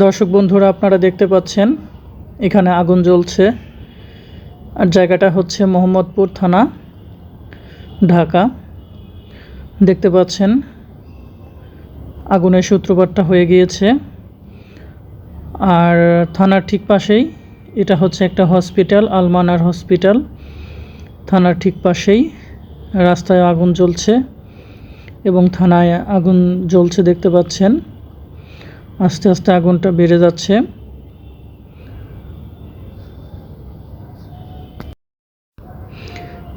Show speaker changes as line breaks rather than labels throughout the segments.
দর্শক বন্ধুরা, আপনারা দেখতে পাচ্ছেন, এখানে আগুন জ্বলছে। আর জায়গাটা হচ্ছে মোহাম্মদপুর থানা, ঢাকা। দেখতে পাচ্ছেন, আগুনের সূত্রপাতটা হয়ে গিয়েছে। আর থানার ঠিক পাশেই, এটা হচ্ছে একটা হসপিটাল, আলমানার হসপিটাল। থানার ঠিক পাশেই রাস্তায় আগুন জ্বলছে এবং থানায় আগুন জ্বলছে, দেখতে পাচ্ছেন। আস্তে আস্তে আগুনটা বেড়ে যাচ্ছে।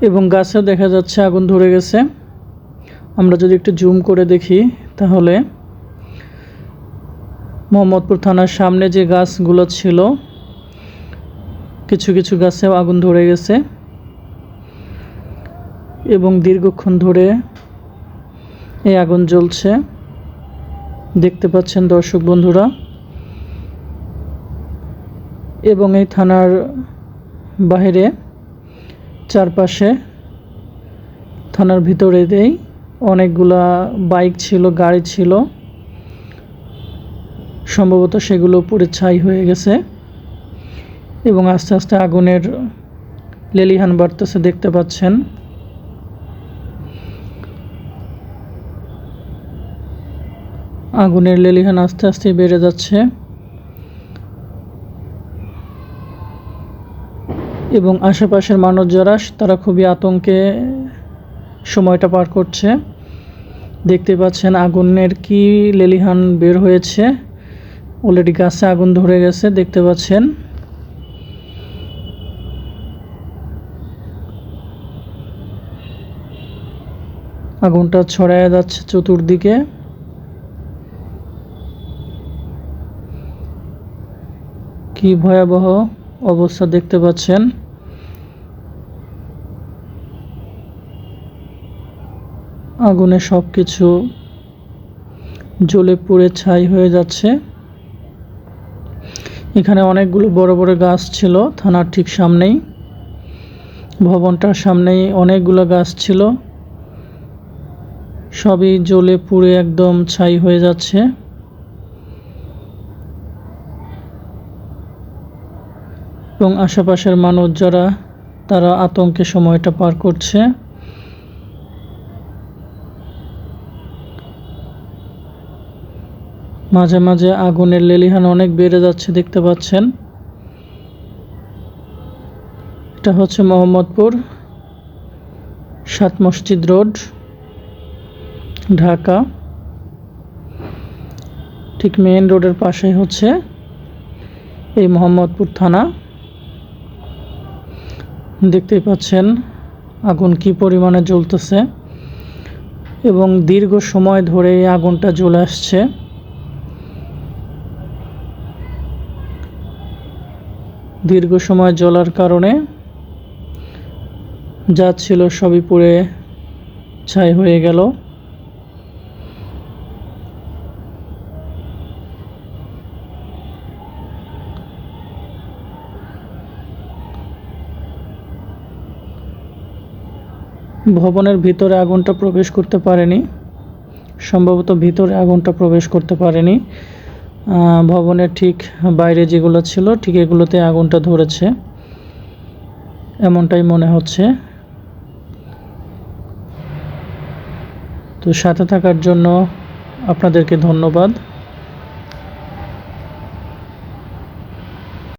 এবং গাছেও দেখা যাচ্ছে আগুন ধরে গেছে। আমরা যদি একটু জুম করে দেখি তাহলে মোহাম্মদপুর থানার সামনে যে গাছগুলো ছিল, কিছু কিছু গাছেও আগুন ধরে গেছে। এবং দীর্ঘক্ষণ ধরে এই আগুন জ্বলছে। দেখতে পাচ্ছেন দর্শক বন্ধুরা। এবং এই থানার বাইরে চারপাশে থানার ভিতরে দেই অনেকগুলা বাইক ছিল, গাড়ি ছিল। সম্ভবত সেগুলো পুড়ে ছাই হয়ে গেছে। এবং আস্তে আস্তে আগুনের লেলিহান বাড়তেছে, দেখতে পাচ্ছেন। আগুনের লেলিহান আস্তে আস্তে বেড়ে যাচ্ছে। এবং আশেপাশের মানুষ যারা, তারা খুবই আতঙ্কে সময়টা পার করছে। দেখতে পাচ্ছেন আগুনের কি লেলিহান বের হয়েছে। অলরেডি গাছে আগুন ধরে গেছে, দেখতে পাচ্ছেন। আগুনটা ছড়ায় যাচ্ছে চতুর্দিকে। কি ভয়াবহ অবস্থা দেখতে পাচ্ছেন? আগুনে সব কিছু জ্বলে পুড়ে ছাই হয়ে যাচ্ছে। এখানে অনেকগুলো বড় বড় গাছ ছিল, থানার ঠিক সামনেই। ভবনটার সামনেই অনেকগুলো গাছ ছিল। সবই জ্বলে পুড়ে একদম ছাই হয়ে যাচ্ছে। এবং আশেপাশের মানুষ যারা, তারা আতঙ্কে সময়টা পার করছে। মাঝে মাঝে আগুনের লেলিহান অনেক বেড়ে যাচ্ছে, দেখতে পাচ্ছেন। এটা হচ্ছে মোহাম্মদপুর সাত মসজিদ রোড, ঢাকা। ঠিক মেইন রোডের পাশেই হচ্ছে এই মোহাম্মদপুর থানা। দেখতেই পাচ্ছেন আগুন কি পরিমাণে জ্বলতেছে এবং দীর্ঘ সময় ধরে এই আগুনটা জ্বলে আসছে। দীর্ঘ সময় জ্বলার কারণে যা ছিল সবই পুড়ে ছাই হয়ে গেল। ভবনের ভিতরে আগুনটা প্রবেশ করতে পারেনি। সম্ভবত ভিতরে আগুনটা প্রবেশ করতে পারেনি। ভবনের ঠিক বাইরে যেগুলো ছিল, ঠিক এগুলোতে আগুনটা ধরেছে। এমনটাই মনে হচ্ছে। তো সাথে থাকার জন্য আপনাদেরকে ধন্যবাদ।